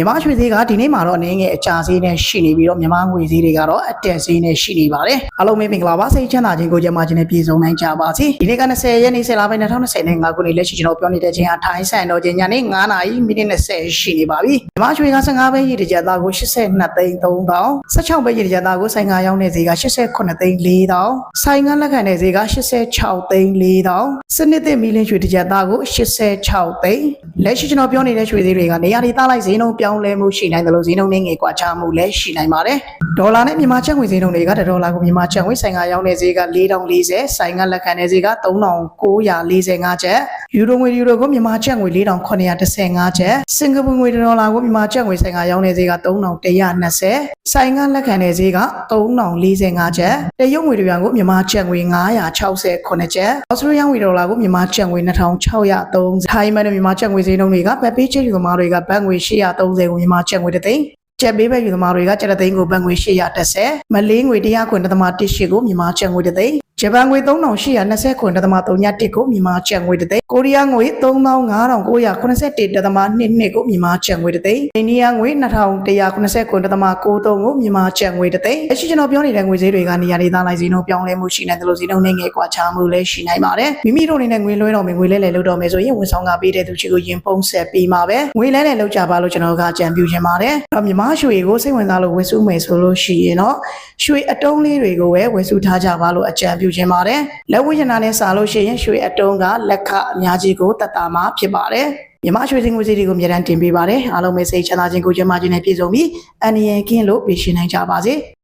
မြန်မာရွှေဈေးကဒီနေ့မှာတော့အနေငယ်အကျဈေးနဲ့ရှိနေပြီးတော့မြန်မာငွေဈေးတွေကတော့အတက်ဈေးနဲ့ရှိနေပါတယ်အားလုံးပဲမင်္ဂလာပါစိတ်ချမ်းသာခြင်းကိုကြမှာခြင်းနဲ့ပြည့်စုံနိုင်ကြပါစေဒီနေ့က20ရက်နေ့10လပိုင်း2025ခုနှစ်လက်ရှိကျွန်တော်ပြောနေတဲ့ချိန်အထိုင်းဆိုင်တော့ချိန်ညနေ9နာရီမိနစ်20ရှိနေပါပြီမြန်မာရွှေက15ပဲရည်တကြသားကို82သိန်း3000 16ပဲရည်တကြသားကိုဆိုင်ငါရောင်းတဲ့ဈေးက89သိန်း4000ဆိုင်ငါလက်ခံတဲ့ဈေးက86သိန်း4000စနစ်သစ်မီလင်းရွှေတကြသားကို86သိန်းလက်ရှိကျွန်တော်ပြောနေတဲ့ရွှေဈေးတွေကနေရာဒေသလိုက်ဈေးနှုန်းပြောင်းလဲမှုရှိနိုင်တယ်လို့ဈေးနှုန်းနဲ့ငယ်ကွာခြားမှုလည်းရှိနိုင်ပါတယ်ဒေါ်လာနဲ့မြန်မာကျပ်ငွေဈေးနှုန်းတွေကဒေါ်လာကိုမြန်မာကျပ်ငွေဆိုင်ငါရောင်းတဲ့ဈေးက4040ဆိုင်ငါလက်ခံတဲ့ဈေးက3945ကျပ် ယူရိုငွေယူရိုကိုမြန်မာကျပ်ငွေ4915ကျပ်စင်ကာပူငွေဒေါ်လာကိုမြန်မာကျပ်ငွေဆိုင်ငါရောင်းတဲ့ဈေးက3120ဆိုင်ငါလက်ခံတဲ့ဈေးက3045ကျပ်တရုတ်ငွေတွေကကိုမြန်မာကျပ်ငွေ969ကျပ်ဩစတြေးလျငွေဒေါ်လာကိုမြန်မာကျပ်ငွေ2630ထိုင်းမန်နဲ့မြန်မာကျပ်ငွေဈေးနှုန်းတွေကဗတ်ပေးချေယူသမားတွေကဘတ်ငွေ830ကိုမြန်မာကျပ်ငွေတစ်သိန်းကျပ်ပေးပဲယူသမားတွေကကျပ်တစ်သိန်းကိုဘတ်ငွေ830မလေးငွေ100ခွင်တစ်သမ18ကိုမြန်မာကျပ်ငွေတစ်သိန်း ဂျပန်ငွေ3820ခွင်တစ်သမ31ကိုမြန်မာကျပ်ငွေတစ်သိန်းကိုရီးယားငွေ3981တစ်သမ22ကိုမြန်မာကျပ်ငွေတစ်သိန်းအိန္ဒိယငွေ2190ခွင်တစ်သမ93ကိုမြန်မာကျပ်ငွေတစ်သိန်းအရှိကျွန်တော်ပြောနေတဲ့ငွေဈေးတွေကနေရာဒေသလိုက်ဈေးနှုန်းပြောင်းလဲမှုရှိနေတယ်လို့ဈေးနှုန်းနဲ့ငယ်ကွာခြားမှုလည်းရှိနိုင်ပါတယ်မိမိတို့အနေနဲ့ငွေလွှဲတော်မယ်ငွေလဲလဲလုပ်တော်မယ်ဆိုရင်ဝန်ဆောင်ကပေးတဲ့သူချီကိုရင်ပုံဆက်ပေးမှာပဲငွေလဲလဲလုပ်ကြပါလို့ကျွန်တော်ကအကြံပြုချင်ပါတယ်တော့မြမရွှေကိုစိတ်ဝင်စားလို့ဝယ်စုမယ်ဆိုလို့ရှိရင်တော့ရွှေအတုံးလေးတွေကိုပဲဝယ်စုထားကြပါလို့အကြံပြုချင်ပါတယ်လက်ဝတ်ရနာနဲ့စားလို့ရှိရင်ရွှေအတုံးကလက်ခအများကြီးကိုတတ်တာမှာဖြစ်ပါတယ်မြမရွှေစင်ငွေစီတွေကိုအများတန်းတင်ပေးပါတယ်အားလုံးပဲစိတ်ချမ်းသာခြင်းကိုကျန်းမာခြင်းနဲ့ပြည့်စုံပြီးအန္တရာယ်ကင်းလို့ပြည့်ရှင်နိုင်ကြပါစေ